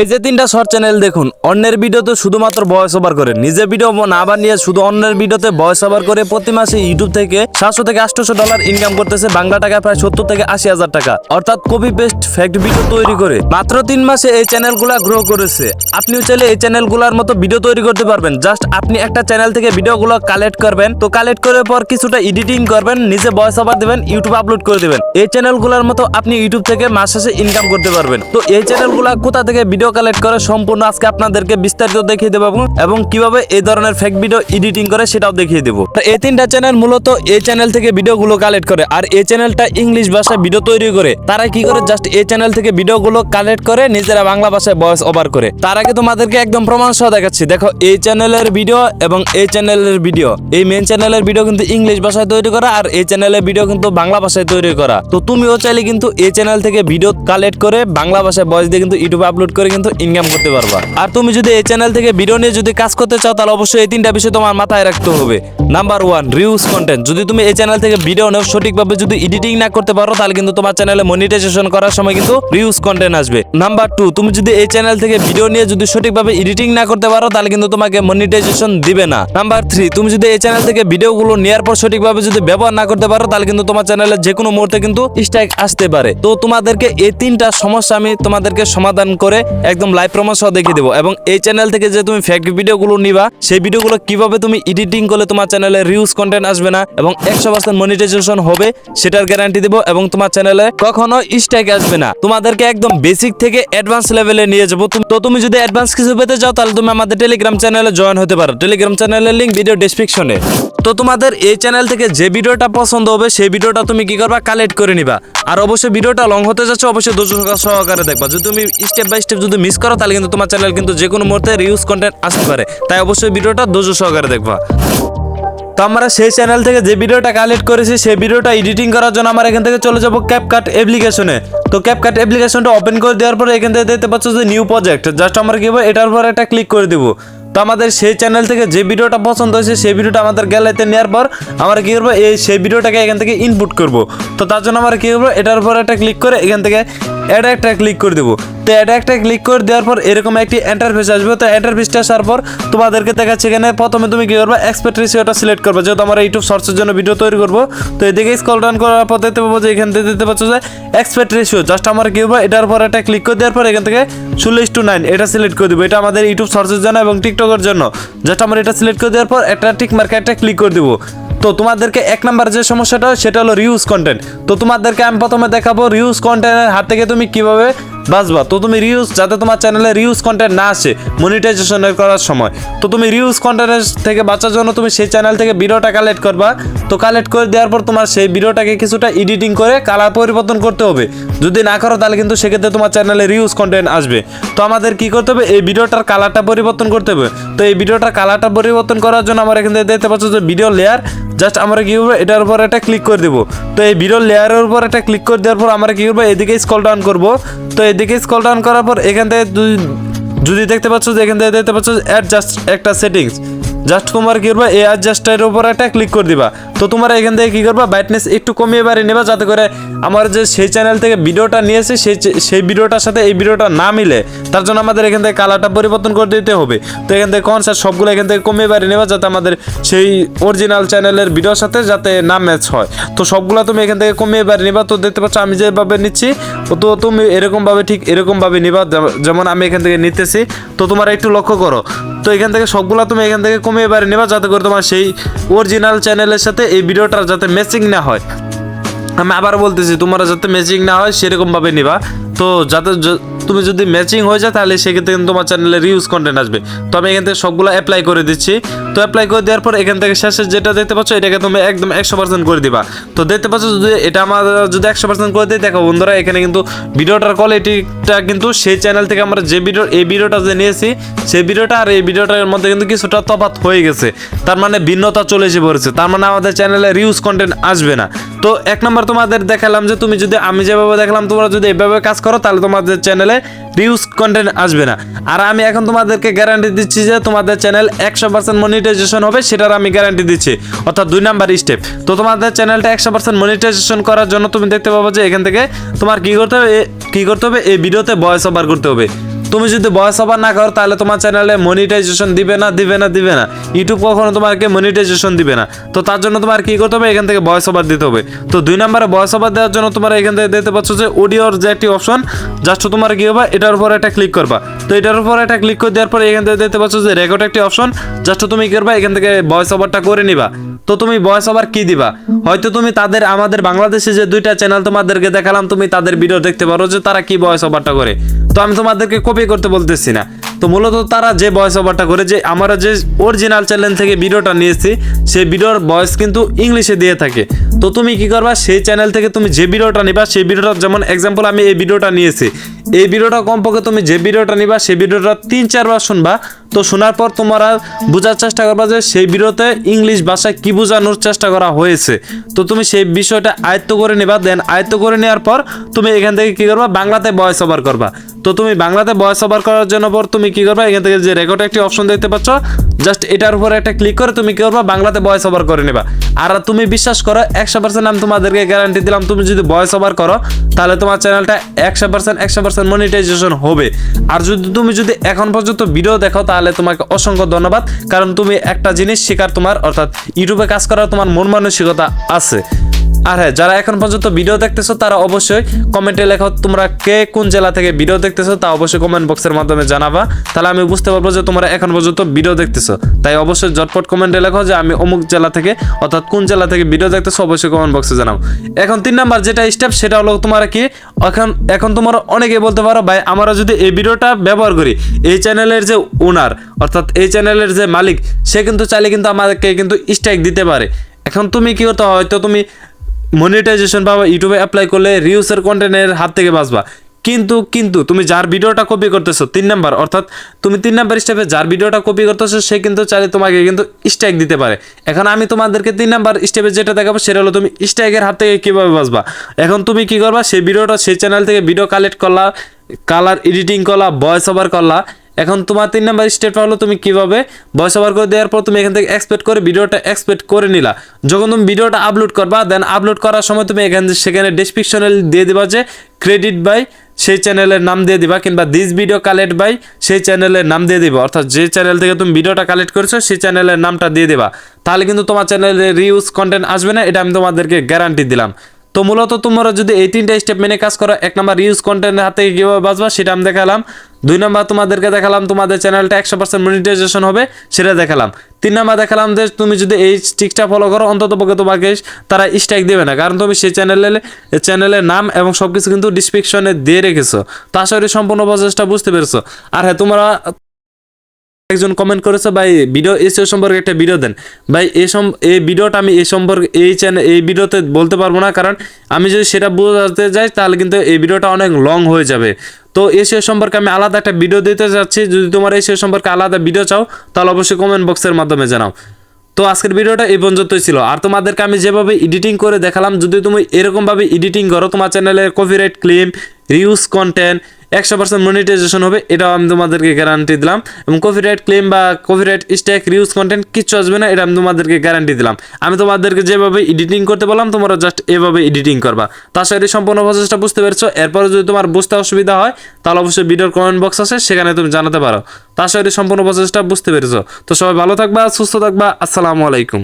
এই যে তিনটা শর্ট চ্যানেল দেখুন, অন্যের ভিডিওতে শুধুমাত্র ভয়েস ওভার করে। নিজের ভিডিও না বানিয়ে শুধু অন্যের ভিডিওতে ভয়েস ওভার করে প্রতি মাসে ইউটিউব থেকে সাতশো থেকে আটশোশো ডলার ইনকাম করতেছে বাংলা টাকায় প্রায় সত্তর থেকে আশি হাজার টাকা। অর্থাৎ কপি পেস্ট ফ্যাক্ট ভিডিও তৈরি করে। মাত্র তিন মাসে এই চ্যানেলগুলা গ্রো করেছে। আপনিও চাইলে এই চ্যানেলগুলোর মতো ভিডিও তৈরি করতে পারবেন। জাস্ট আপনি একটা চ্যানেল থেকে ভিডিওগুলো কালেক্ট করবেন। তো কালেক্ট করার পর কিছুটা এডিটিং করবেন, নিজে ভয়েস ওভার দেবেন ইউটিউব আপলোড করে দেবেন। এই চ্যানেলগুলোর মতো আপনি ইউটিউব থেকে মাস শেষে ইনকাম করতে পারবেন। তো এই চ্যানেলগুলো কোথা থেকে ভিডিও কালেক্ট করে সম্পূর্ণ আজকে আপনাদেরকে বিস্তারিত দেখিয়ে দেবো এবং- কীভাবে এই ধরনের ফেক ভিডিও এডিটিং করে সেটাও দেখিয়ে দেবো। এই তিনটা চ্যানেল মূলত এই চ্যানেল থেকে ভিডিওগুলো কালেক্ট করে। আর এই চ্যানেলটা ইংলিশ ভাষায় ভিডিও তৈরি করে। তারা কি করে? জাস্ট এই চ্যানেল থেকে ভিডিওগুলো কালেক্ট করে নিজেরা বাংলা ভাষায় ভয়েস ওভার করে। তার আগে তোমাদেরকে একদম প্রমাণ সহ দেখাচ্ছি। দেখো, এই চ্যানেলের ভিডিও এবং এই চ্যানেলের ভিডিও এই মেন চ্যানেলের ভিডিও কিন্তু ইংলিশ ভাষায় তৈরি করা আর এই চ্যানেলের ভিডিও কিন্তু বাংলা ভাষায় তৈরি করা। তো তুমিও চাইলে কিন্তু এই চ্যানেল থেকে ভিডিও কালেক্ট করে বাংলা ভাষায় ভয়েস দিয়ে কিন্তু ইউটিউবে আপলোড করে কিন্তু ইনকাম করতে পারবা। আর তুমি যদি এই চ্যানেল থেকে ভিডিও নিয়ে যদি কাজ করতে চাও, তাহলে অবশ্যই এই তিনটা বিষয় তোমার মাথায় রাখতে হবে। নাম্বার ওয়ান রিউজ কন্টেন্ট যদি তুমি এই চ্যানেল থেকে ভিডিও নেও, সঠিকভাবে যদি এডিটিং না করতে পারো, তাহলে কিন্তু তোমার চ্যানেলে মনিটাইজেশন করার সময় কিন্তু রিউজ কন্টেন্ট আসবে। নাম্বার টু তুমি যদি এই চ্যানেল থেকে ভিডিও নিয়ে যদি সঠিকভাবে এডিটিং না করতে পারো, তাহলে কিন্তু তোমাকে মনিটাইজেশন দিবে না। নাম্বার থ্রি তুমি যদি এই চ্যানেল থেকে ভিডিওগুলো নেওয়ার পর সঠিকভাবে যদি ব্যবহার না করতে পারো, তাহলে কিন্তু তোমার চ্যানেলে যে কোনো মুহূর্তে কিন্তু স্ট্রাইক আসতে পারে। তো তোমাদেরকে এই তিনটা সমস্যা আমি তোমাদেরকে সমাধান করে একদম লাইভ প্রমাণ সহ দেখিয়ে দেবো। এবং এই চ্যানেল থেকে যে তুমি ফেক ভিডিওগুলো নিবা, সেই ভিডিওগুলো কীভাবে তুমি এডিটিং করলে তোমার চ্যানেলে রিউজ কন্টেন্ট আসবে না এবং একশো পার্সেন্ট মনিটাইজেশন হবে, সেটার গ্যারান্টি দেবো এবং তোমার চ্যানেলে কখনো স্ট্রাইক আসবে না। তোমাদেরকে একদম বেসিক থেকে অ্যাডভান্স লেভেলে নিয়ে যাব। তো তুমি যদি অ্যাডভান্স কিছু পেতে চাও, তাহলে তুমি আমাদের টেলিগ্রাম চ্যানেলে জয়েন হতে পারো। টেলিগ্রাম চ্যানেলের লিঙ্ক ভিডিও ডেসক্রিপশনে তো তোমাদের এই চ্যানেল থেকে যে ভিডিওটা পছন্দ হবে, সেই ভিডিওটা তুমি কি করবা? কালেক্ট করে নিবা। আর অবশ্যই ভিডিওটা লং হতে যাচ্ছে, অবশ্যই ধৈর্য সহকারে দেখবা। যদি তুমি স্টেপ বাই স্টেপ যদি মিস করো, তাহলে কিন্তু তোমার চ্যানেল কিন্তু যে কোনো মুহূর্তে রিউজ কন্টেন্ট আসতে পারে। তাই অবশ্যই ভিডিওটা ধৈর্য সহকারে দেখবা। তো আমরা সেই চ্যানেল থেকে যে ভিডিওটা কালেক্ট করেছি, সেই ভিডিওটা এডিটিং করার জন্য আমরা এখান থেকে চলে যাব ক্যাপকাট অ্যাপ্লিকেশনে তো ক্যাপকাট অ্যাপ্লিকেশনটা ওপেন করে দেওয়ার পরে এখান থেকে দেখতে পাচ্ছ যে নিউ প্রজেক্ট জাস্ট আমরা কি এটার উপর একটা ক্লিক করে দিব। তো আমাদের সেই চ্যানেল থেকে যে ভিডিওটা পছন্দ হয়েছে, সেই ভিডিওটা আমাদের গ্যালারিতে নেওয়ার পর আমরা কি করব, এই সেই ভিডিওটাকে এখান থেকে ইনপুট করব। তো তার জন্য আমরা কী করব, এটার উপর একটা ক্লিক করে এখান থেকে অ্যাড একটা ক্লিক করে দেবো। তো অ্যাড একটা ক্লিক করে দেওয়ার পর এরকম একটি এন্টারফেস আসবে। তো এন্টারফেসটা আসার পর তোমাদেরকে দেখাচ্ছে এখানে প্রথমে তুমি কী করবে? এক্সপেক্ট রেশিওটা সিলেক্ট করবে। যেহেতু আমরা ইউটিউব সার্চের জন্য ভিডিও তৈরি করব, তো এদিকে স্কল ডাউন করার পর দেখতে পাবো যে এখান থেকে দেখতে পাচ্ছ যে এক্সপেক্ট রেশিও জাস্ট আমরা কী করব? এটার পর একটা ক্লিক করে দেওয়ার পর এখান থেকে ষোলো টু নাইন এটা সিলেক্ট করে দেবো। এটা আমাদের ইউটিউব সার্চের জন্য এবং টিকটকের জন্য। জাস্ট আমরা এটা সিলেক্ট করে দেওয়ার পর একটা টিক মার্কে একটা ক্লিক করে দেবো। তো তোমাদেরকে এক নাম্বার যে সমস্যাটা সেটা হলো রিউজ কন্টেন্ট তো তোমাদেরকে আমি প্রথমে দেখাবো রিউজ কন্টেন্টের হাত থেকে তুমি কীভাবে বাঁচবা। তো তুমি রিউজ যাতে তোমার চ্যানেলে রিউজ কন্টেন্ট না আসে মনিটাইজেশনের করার সময়। তো তুমি রিউজ কন্টেন্টের থেকে বাঁচার জন্য তুমি সেই চ্যানেল থেকে ভিডিওটা কালেক্ট করবা। তো কালেক্ট করে দেওয়ার পর তোমার সেই ভিডিওটাকে কিছুটা এডিটিং করে কালার পরিবর্তন করতে হবে। যদি না করো, তাহলে কিন্তু সেক্ষেত্রে তোমার চ্যানেলে রিউজ কন্টেন্ট আসবে। তো আমাদের কি করতে হবে? এই ভিডিওটার কালারটা পরিবর্তন করতে হবে। তো এই ভিডিওটার কালারটা পরিবর্তন করার জন্য আমরা এখান থেকে দেখতে পাচ্ছ যে ভিডিও লেয়ার জাস্ট আমরা কি করব? এটার উপর একটা ক্লিক করে দেবো। তো এই বিরল লেয়ারের উপর একটা ক্লিক করে দেওয়ার পর আমরা কি করব? এদিকে স্কল ডাউন করব। তো এদিকে স্কল ডাউন করার পর এখান থেকে যদি দেখতে পাচ্ছ যে এখান থেকে দেখতে পাচ্ছ অ্যাডজাস্ট একটা সেটিংস জাস্ট তোমার কি করবা? এই অ্যাডজাস্টের উপর একটা ক্লিক করে দিবা। তো তোমার এখান থেকে কি করবা? ব্রাইটনেস একটু কমিয়ে বাড়িয়ে নেবা, যাতে করে আমার যে সেই চ্যানেল থেকে ভিডিওটা নিয়েছে, সেই সেই ভিডিওটার সাথে এই ভিডিওটা না মিলে, তার জন্য আমাদের এখান থেকে কালারটা পরিবর্তন করে দিতে হবে। তো এখান থেকে কনসার্ট সবগুলো এখান থেকে কমিয়ে বাড়িয়ে নেবা, যাতে আমাদের সেই অরিজিনাল চ্যানেলের ভিডিওর সাথে যাতে না ম্যাচ হয়। তো সবগুলো তুমি এখান থেকে কমিয়ে বাড়িয়ে নেবা। তো দেখতে পাচ্ছ, আমি যেভাবে নিচ্ছি তো তুমি এরকমভাবে ঠিক এরকমভাবে নিবা, যেমন আমি এখান থেকে নিতেছি, তো তোমার একটু লক্ষ্য করো। তো এখান থেকে সবগুলো তুমি এখান থেকে কমিয়ে বাড়িয়ে নেবা, যাতে করে তোমার সেই অরিজিনাল চ্যানেলের সাথে এই ভিডিওটার যাতে ম্যাচিং না হয়। আমি আবার বলতেছি, তোমরা যাতে ম্যাচিং না হয় সেরকম ভাবে নিবা। তো যাতে তুমি যদি ম্যাচিং হয়ে যায়, তাহলে সেক্ষেত্রে কিন্তু তোমার চ্যানেলে রিউজ কন্টেন্ট আসবে। তো আমি এখান থেকে সবগুলো অ্যাপ্লাই করে দিচ্ছি। তো অ্যাপ্লাই করে দেওয়ার পর এখান থেকে শেষে যেটা দেখতে পাচ্ছ, এটাকে তুমি একদম একশো পার্সেন্ট করে দিবা। তো দেখতে পাচ্ছ যদি এটা আমার, যদি একশো পার্সেন্ট করে দিই দেখো বন্ধুরা, এখানে কিন্তু ভিডিওটার কোয়ালিটিটা কিন্তু সেই চ্যানেল থেকে আমরা যে ভিডিও এই ভিডিওটা যে নিয়েছি, সেই ভিডিওটা আর এই ভিডিওটার মধ্যে কিন্তু কিছুটা তফাত হয়ে গেছে। তার মানে ভিন্নতা চলে এসে পড়েছে। তার মানে আমাদের চ্যানেলে রিউজ কন্টেন্ট আসবে না। তো এক নম্বর তোমাদের দেখালাম যে তুমি যদি আমি যেভাবে দেখালাম, তোমরা যদি এভাবে কাজ করো, তাহলে তোমাদের চ্যানেলে রিউজ কন্টেন্ট আসবে না। আর আমি এখন তোমাদেরকে গ্যারান্টি দিচ্ছি যে তোমাদের চ্যানেল একশো পার্সেন্ট মনিটাইজেশন হবে, সেটার আমি গ্যারান্টি দিচ্ছি, অর্থাৎ দুই নাম্বার স্টেপ তো তোমাদের চ্যানেলটা একশো পার্সেন্ট মনিটাইজেশন করার জন্য তুমি দেখতে পাবো যে এখান থেকে তোমার কি করতে হবে কি করতে হবে? এই ভিডিওতে ভয়েস ওভার করতে হবে। তুমি যদি ভয়েস ওভার না করো, তাহলে তোমার চ্যানেলে মনিটাইজেশন দিবে না দিবে না দিবে না। ইউটিউব কখনো তোমাকে মনিটাইজেশন দিবে না। তো তার জন্য তোমার কি করতে হবে? এখান থেকে ভয়েস ওভার দিতে হবে। তো দুই নম্বরে ভয়েস ওভার দেওয়ার জন্য তোমার এখান থেকে দেখতে পাচ্ছ যে অডিওর যে একটি অপশন জাস্ট তোমার কি হবে? এটার উপর একটা ক্লিক করবা। তো এটার উপর একটা ক্লিক করে দেওয়ার পরে এখান থেকে দেখতে পাচ্ছ যে রেকর্ড একটি অপশন জাস্ট তুমি কি করবা? এখান থেকে ভয়েস ওভারটা করে নিবা। তো তুমি ভয়েস ওভার কি দিবা? হয়তো তুমি তাদের, আমাদের বাংলাদেশে যে দুইটা চ্যানেল তোমাদেরকে দেখালাম, তুমি তাদের ভিডিও দেখতে পারো যে তারা কি ভয়েস ওভারটা করে। তো আমি তোমাদেরকে কপি করতে বলতেছি না। তো মূলত তারা যে ভয়েস ওভারটা করে যে আমরা যে অরিজিনাল চ্যানেল থেকে ভিডিওটা নিয়েছি, সেই ভিডিওর ভয়েস কিন্তু ইংলিশে দিয়ে থাকে। তো তুমি কি করবা, সেই চ্যানেল থেকে তুমি যে ভিডিওটা নিবা, সেই ভিডিওটা যেমন এক্সাম্পল আমি এই ভিডিওটা নিয়েছি। এই ভিডিওটা কমপক্ষে তুমি যে ভিডিওটা নিবা, সেই ভিডিওটা তিন চারবার শুনবা। তো শোনার পর তোমরা বোঝার চেষ্টা করবা যে সেই ভিডিওতে ইংলিশ ভাষায় কি বোঝানোর চেষ্টা করা হয়েছে। তো তুমি সেই বিষয়টা আয়ত্ত করে নিবা দেন আয়ত্ত করে নেওয়ার পর তুমি এখান থেকে কি করবা, বাংলাতে ভয়েস ওভার করবা। তো তুমি বাংলাতে ভয়েস ওভার করার জন্য পর তুমি কি করবা? এখান থেকে যে রেকর্ড একটি অপশন দেখতে পাচ্ছ জাস্ট এটার উপরে একটা ক্লিক করে তুমি কি করবা? বাংলাতে ভয়েস ওভার করে নেবা। আর তুমি বিশ্বাস করো, একশো পার্সেন্ট আমি তোমাদেরকে গ্যারান্টি দিলাম, তুমি যদি ভয়েস ওভার করো, তাহলে তোমার চ্যানেলটা একশো পার্সেন্ট একশো পার্সেন্ট মনিটাইজেশন হবে। আর যদি তুমি যদি এখন পর্যন্ত ভিডিও দেখো, তাহলে তোমাকে অসংখ্য ধন্যবাদ। কারণ তুমি একটা জিনিস শেখার তোমার, অর্থাৎ ইউটিউবে কাজ করার তোমার মন মানসিকতা আছে। আর হ্যাঁ যারা এখন পর্যন্ত ভিডিও দেখতেছো, তারা অবশ্যই কমেন্টে লেখো তোমরা কে কোন জেলা থেকে ভিডিও দেখতেছো, তা অবশ্যই কমেন্ট বক্সের মাধ্যমে জানাবা। তাহলে আমি বুঝতে পারব যে তোমরা এখন পর্যন্ত ভিডিও দেখতেছো। তাই অবশ্যই ঝটপট কমেন্টে লেখো যে আমি অমুক জেলা থেকে, অর্থাৎ কোন জেলা থেকে ভিডিও দেখতেছো, অবশ্যই কমেন্ট বক্সে জানাও। এখন তিন নাম্বার যেটা স্টেপ সেটা হলো তোমার কি, এখন এখন তোমরা অনেকেই বলতে পারো, ভাই, আমরা যদি এই ভিডিওটা ব্যবহার করি, এই চ্যানেলের যে ওনার অর্থাৎ এই চ্যানেলের যে মালিক, সে কিন্তু চাইলে কিন্তু আমাদেরকে কিন্তু স্ট্রাইক দিতে পারে। এখন তুমি কি হয়? হয়তো তুমি মনিটাইজেশন বা ইউটিউবে অ্যাপ্লাই করলে রিউসের কন্টেন্টের হাত থেকে বাঁচবা। কিন্তু কিন্তু তুমি যার ভিডিওটা কপি করতেছো, তিন নাম্বার অর্থাৎ তুমি তিন নাম্বার স্টেপে যার ভিডিওটা কপি করতেছো, সে কিন্তু চাইলে তোমাকে কিন্তু স্ট্রাইক দিতে পারে। এখন আমি তোমাদেরকে তিন নাম্বার স্টেপে যেটা দেখাবো, সেটা হলো তুমি স্ট্রাইকের হাত থেকে কীভাবে বাঁচবা। এখন তুমি কি করবা, সেই ভিডিওটা সেই চ্যানেল থেকে ভিডিও কালেক্ট করলা কালার এডিটিং করলা ভয়েস ওভার করলা এখন তোমার তিন নাম্বার স্টেপটা হলো তুমি কীভাবে? ভয়েস ওভার করে দেওয়ার পর তুমি এখান থেকে এক্সপেক্ট করে ভিডিওটা এক্সপেক্ট করে নিলা। যখন তুমি ভিডিওটা আপলোড করবা দেন আপলোড করার সময় তুমি এখান সেখানে ডেসক্রিপশনে দিয়ে দিবা যে ক্রেডিট বাই সেই চ্যানেলের নাম দিয়ে দিবা, কিংবা দিস ভিডিও কালেক্ট বাই সেই চ্যানেলের নাম দিয়ে দিবা। অর্থাৎ যে চ্যানেল থেকে তুমি ভিডিওটা কালেক্ট করেছ, সেই চ্যানেলের নামটা দিয়ে দিবা। তাহলে কিন্তু তোমার চ্যানেলে রিউজ কন্টেন্ট আসবে না, এটা আমি তোমাদেরকে গ্যারান্টি দিলাম। তো মূলত তোমরা যদি এই তিনটা স্টেপ মেনে কাজ করো, এক নাম্বার ইউজ কন্টেন্টের হাতে কীভাবে বাঁচবা সেটা আমি দেখালাম, দুই নাম্বার তোমাদেরকে দেখালাম তোমাদের চ্যানেলটা একশো পার্সেন্ট মনিটাইজেশন হবে সেটা দেখালাম, তিন নাম্বার দেখালাম যে তুমি যদি এই স্টিকটা ফলো করো, অন্তত পক্ষে তোমাকে তারা স্ট্রাইক দেবে না, কারণ তুমি সেই চ্যানেলে চ্যানেলের নাম এবং সব কিছু কিন্তু ডিসক্রিপশনে দিয়ে রেখেছো। তো সম্পূর্ণ প্রচেষ্টা বুঝতে পেরেছ। আর হ্যাঁ তোমরা একজন কমেন্ট করেছে, ভাই ভিডিও এসিও সম্পর্কে একটা ভিডিও দেন। ভাই এই সম, এই ভিডিওটা আমি এই সম্পর্কে, এই চ্যানেল এই ভিডিওতে বলতে পারব না, কারণ আমি যদি সেটা বোঝাতে যাই, তাহলে কিন্তু এই ভিডিওটা অনেক লং হয়ে যাবে। তো এসিও সম্পর্কে আমি আলাদা একটা ভিডিও দিতে যাচ্ছি। যদি তোমার এসিও সম্পর্কে আলাদা ভিডিও চাও, তাহলে অবশ্যই কমেন্ট বক্সের মাধ্যমে জানাও। তো আজকের ভিডিওটা এই পর্যন্তই ছিল। আর তোমাদেরকে আমি যেভাবে এডিটিং করে দেখালাম, যদি তুমি এরকমভাবে এডিটিং করো, তোমার চ্যানেলের কপিরাইট ক্লেম রিউজ কন্টেন্ট একশো পার্সেন্ট মনিটাইজেশন হবে, এটাও আমি তোমাদেরকে গ্যারান্টি দিলাম। এবং কপিরাইট ক্লেম বা কপিরাইট স্ট্যাক রিউজ কন্টেন্ট কিচ্ছু আসবে না, এটা আমি তোমাদেরকে গ্যারান্টি দিলাম। আমি তোমাদেরকে যেভাবে এডিটিং করতে বললাম তোমরা জাস্ট এভাবে এডিটিং করবা। তার সাথে সম্পূর্ণ প্রসেসটা বুঝতে পেরেছ। এরপরে যদি তোমার বুঝতে অসুবিধা হয়, তাহলে অবশ্যই ভিডিওর কমেন্ট বক্স আছে, সেখানে তুমি জানাতে পারো। সাথে সম্পূর্ণ প্রচেষ্টা বুঝতে পেরেছ? তো সবাই ভালো থাকবা সুস্থ থাকবা আসসালামু আলাইকুম।